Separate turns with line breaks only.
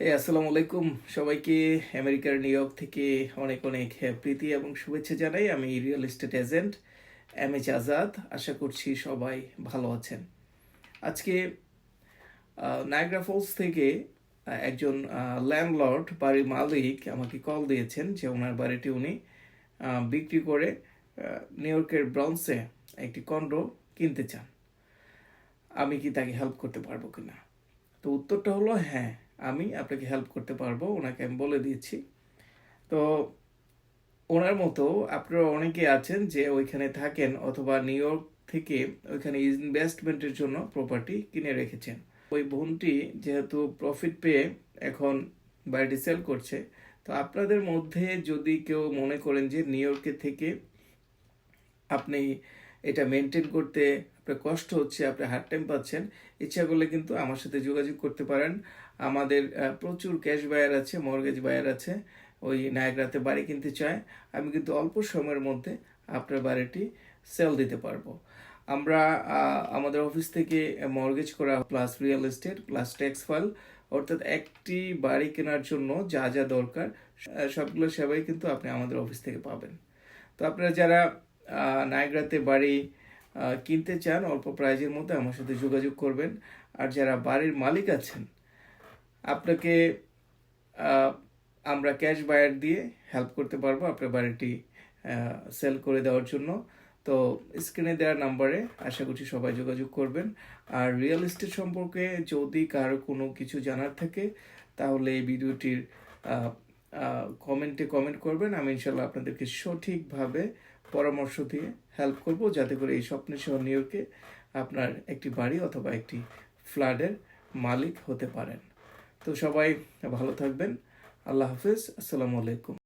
এই আসসালামু আলাইকুম। সবাইকে আমেরিকার নিউ ইয়র্ক থেকে অনেক অনেক প্রীতি এবং শুভেচ্ছা জানাই। আমি real estate agent M H Azad. আশা করছি সবাই ভালো আছেন। আজকে নায়গ্রা ফলস থেকে একজন ল্যান্ডলর্ড বাড়ির মালিক আমাকে কল দিয়েছেন যে ওনার বাড়িটি উনি বিক্রি করে নিউ ইয়র্কের ব্রন্সে একটি কন্ডো কিনতে চান। আমি কি তাকে হেল্প করতে পারব কিনা? তো উত্তরটা হলো হ্যাঁ। আমি আপনাকে হেল্প করতে পারব, ওনাকে আমি বলে দিয়েছি তো ওনার মতো আপনারা অনেকে আছেন যে ওইখানে থাকেন অথবা নিউ ইয়র্ক থেকে ওইখানে ইনভেস্টমেন্টের জন্য প্রপার্টি কিনে রেখেছেন। ওই বোনটি যেহেতু প্রফিট পেয়ে এখন বাড়িটি সেল করছে, তো আপনাদের মধ্যে যদি কেউ মনে করেন যে নিউ ইয়র্কে থেকে আপনি এটা মেনটেন করতে আপনার কষ্ট হচ্ছে আপনি হার্ড টাইম পাচ্ছেন, ইচ্ছা করলে কিন্তু আমার সাথে যোগাযোগ করতে পারেন। আমাদের প্রচুর ক্যাশ বায়ার আছে মর্গেজ বায়ার আছে, ওই নায়করাতে বাড়ি কিনতে চায়। আমি কিন্তু অল্প সময়ের মধ্যে আপনার বাড়িটি সেল দিতে পারব। আমরা আমাদের অফিস থেকে মর্গেজ করা plus real estate plus tax file অর্থাৎ একটি বাড়ি কেনার জন্য যা যা দরকার সবগুলো সেবাই কিন্তু আপনি আমাদের অফিস থেকে পাবেন। তো আপনারা যারা নায়গ্রাতে বাড়ি কিনতে চান, অল্প প্রাইজের মধ্যে আমার সাথে যোগাযোগ করবেন। আর যারা বাড়ির মালিক আছেন, আপনাকে আমরা ক্যাশ বায়ার দিয়ে হেল্প করতে পারব আপনার বাড়িটি সেল করে দেওয়ার জন্য। তো স্ক্রিনে দেওয়া নাম্বারে আশা করছি সবাই যোগাযোগ করবেন। আর রিয়েল এস্টেট সম্পর্কে যদি কারও কোনো কিছু জানার থাকে, তাহলে এই ভিডিওটির কমেন্টে কমেন্ট করবেন। আমি ইনশাল্লাহ আপনাদেরকে সঠিকভাবে পরামর্শ দিয়ে হেল্প করব যাতে করে এই স্বপ্নের শহর নিউ ইয়র্কে আপনার একটি বাড়ি অথবা একটি ফ্ল্যাটের মালিক হতে পারেন। তো সবাই ভালো থাকবেন। আল্লাহ হাফিজ। আসসালামু আলাইকুম।